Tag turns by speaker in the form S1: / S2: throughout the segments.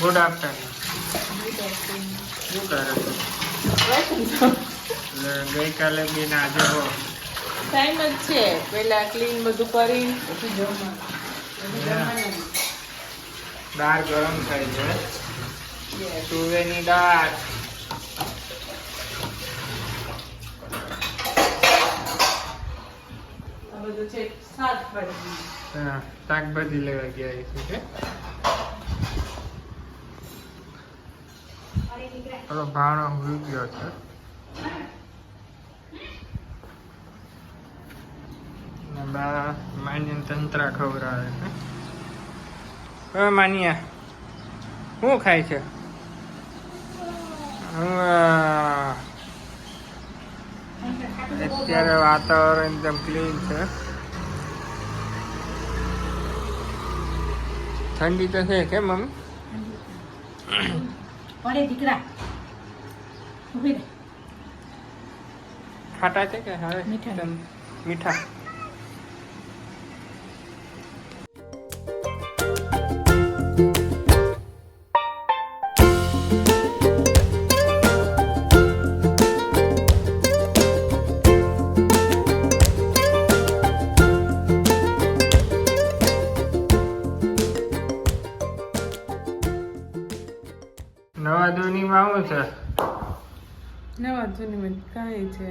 S1: Good afternoon શું કરે ગઈકાલે બી ને આજે હો
S2: ટાઈમ જ છે. પેલા ક્લીન બધું કરી પછી જમવા જમવાનું.
S1: દાળ ગરમ થાય છે. તુવેરની દાળ.
S2: શાકભાજી.
S1: લેવા ગયા છે કે ભાણો હોઈ ગયો છે. ને બા માન્યને તંત્રા ખવડાવે છે. હવે માન્યા શું ખાય છે. અત્યારે વાતાવરણ એકદમ ક્લીન છે. ઠંડી તો છે કે મમ્મી?
S3: પડે દીકરા રહે.
S1: ખાટા છે કે હવે
S3: મીઠા.
S1: મીઠા દુનીમાં છે? છે
S2: વાંધો નહીં માં કાંઈ છે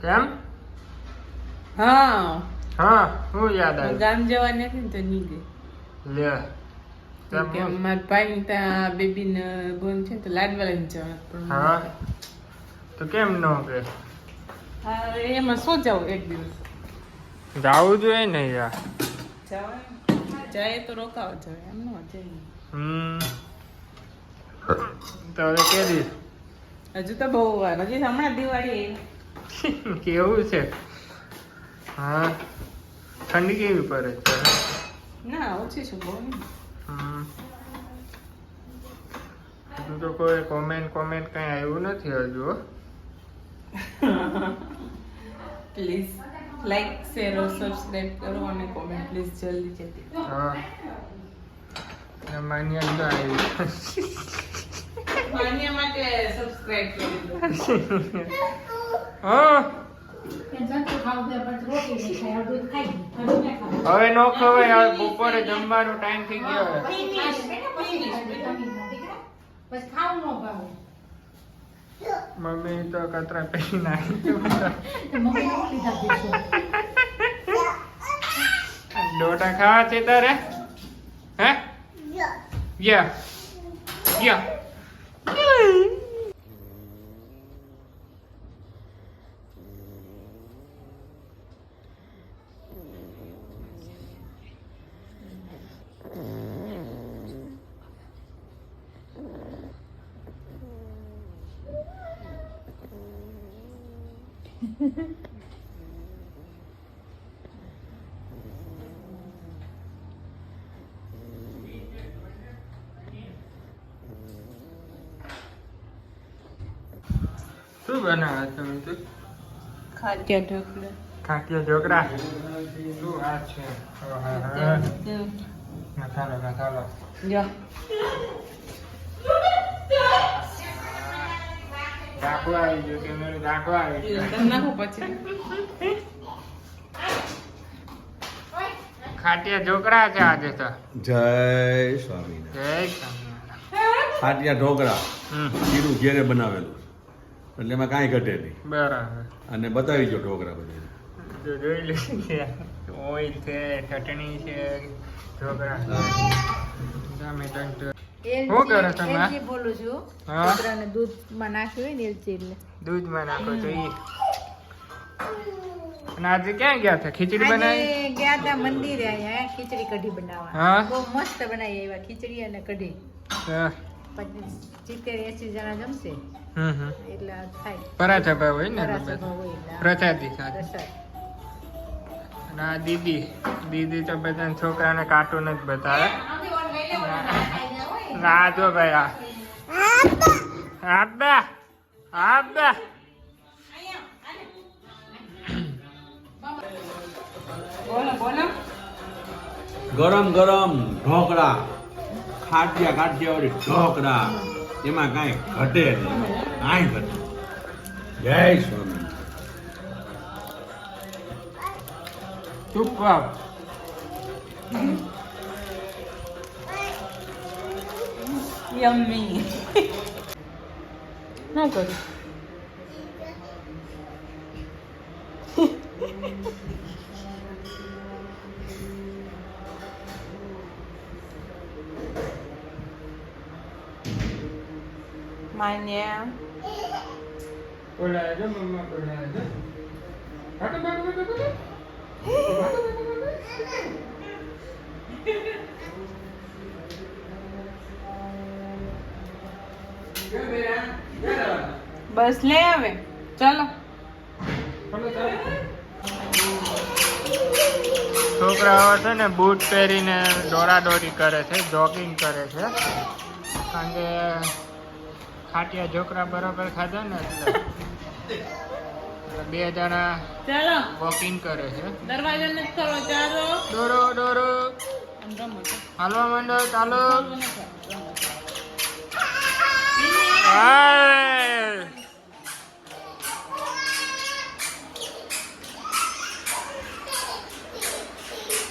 S1: કેમ?
S2: હા.
S1: હા હું યાદ આવ્યું.
S2: ગામ જવાની હતી ને તો નહીં ગઈ.
S1: લે
S2: મારા ભાઈ ત્યાં બેબી ને બોન છે ને તો લાડવા લઈને જવાનું.
S1: હા તો કેમ ન કે
S2: એમાં શું જવું એક દિવસ?
S1: જાવું જોઈએ ને યાર.
S2: જાય તો રોકાવા જાય એમ ન જાય
S1: હમ. તો હવે કે દી
S2: હજુ તો બહુ વાર. હજી હમણાં દિવાળી
S1: કેવું છે? હા. ઠંડી કેવી પડે છે
S2: ના ઓછી છે બહુ
S1: હજુ તો કોઈ કોમેન્ટ કોમેન્ટ કઈ આવ્યું નથી હજુ.
S2: Please like share or subscribe કરો અને કોમેન્ટ પ્લીઝ જલ્દી જલ્દી.
S1: હા. ને માન્ય આવી.
S2: માન્ય માટે સબસ્ક્રાઇબ કરી દો.
S1: હા. હવે નો ખવાય હવે બપોરે જમવાનો ટાઈમ થઈ ગયો હવે. મમ્મી તો કતરા પહેરી નાખી ડોટા ખાવા છે તારે? હે? યા. યા. Mm-hmm. શું બનાવે છે મીતુ
S2: ખાદ્ય ઢોકળા.
S1: ખાટિયા ઢોકળા? શું આ છે? મસાલો મસાલો.
S2: જો.
S1: ઢાંકવા આવી ગયો કે મેં ઢાંકવા આવી ગયો?
S2: નાખો પછી.
S1: ખાટિયા ઢોકળા છે આજે તો.
S4: જય સ્વામી
S1: જય સ્વામી
S4: ખાટિયા ઢોકળા
S1: હમ.
S4: જીરું ઘેરે બનાવેલું. એટલે એમાં કાંઈ ઘટે નહીં.
S1: બરાબર.
S4: અને બતાવી જો ઢોકળા બધા
S1: જોઈ લે ઓઇલ છે ચટણી છે ઢોકળા છે શું કરો તમે?
S3: બોલું છું.
S1: હા?
S3: દૂધમાં નાખ્યું હોય ને એલચી એટલે.
S1: દૂધમાં નાખો તો એ અને આજે ક્યાં ગયા હતા? ખીચડી બનાવી?
S3: ગયા હતા મંદિરે અહીંયા ખીચડી કઢી બનાવવા.
S1: હા?
S3: બહુ મસ્ત બનાવી આવ્યા ખીચડી અને કઢી.
S1: હા.
S3: પછી સિત્તેર એસી જણા જમશે.
S1: હમ હમ.
S3: એટલે થાય.
S1: પરાઠા ભાવ હોય ને પ્રસાદી. અને દીદી દીદી તો બધા છોકરાને કાર્ટૂન જ બતાવે. ના જો ભાઈ આ. આબા આબા
S2: બોલો બોલો
S4: ગરમ ગરમ. ઢોકળા. ખાટિયા ખાટિયા વાળી ઢોકળા એમાં કાંઈ ઘટે નહીં. કાંઈ ઘટે જય સ્વામી
S1: સુપર
S2: યમ્મી. ના કરું. માન્યા
S1: ઓલા જો મમ્મા
S2: બસ લે આવે ચાલો
S1: છોકરાઓ છે ને બૂટ પહેરીને દોડાદોડી કરે છે જોગિંગ કરે છે. કારણ કે ખાટિયા છોકરા બરાબર ખાધા ને બે જણા
S2: ચાલો.
S1: વોકિંગ કરે છે.
S2: દરવાજો નથી ખોલો ચાલો.
S1: દોરો દોરો.
S2: આમ રમો તો.
S1: હાલવા માંડો ચાલો હાય.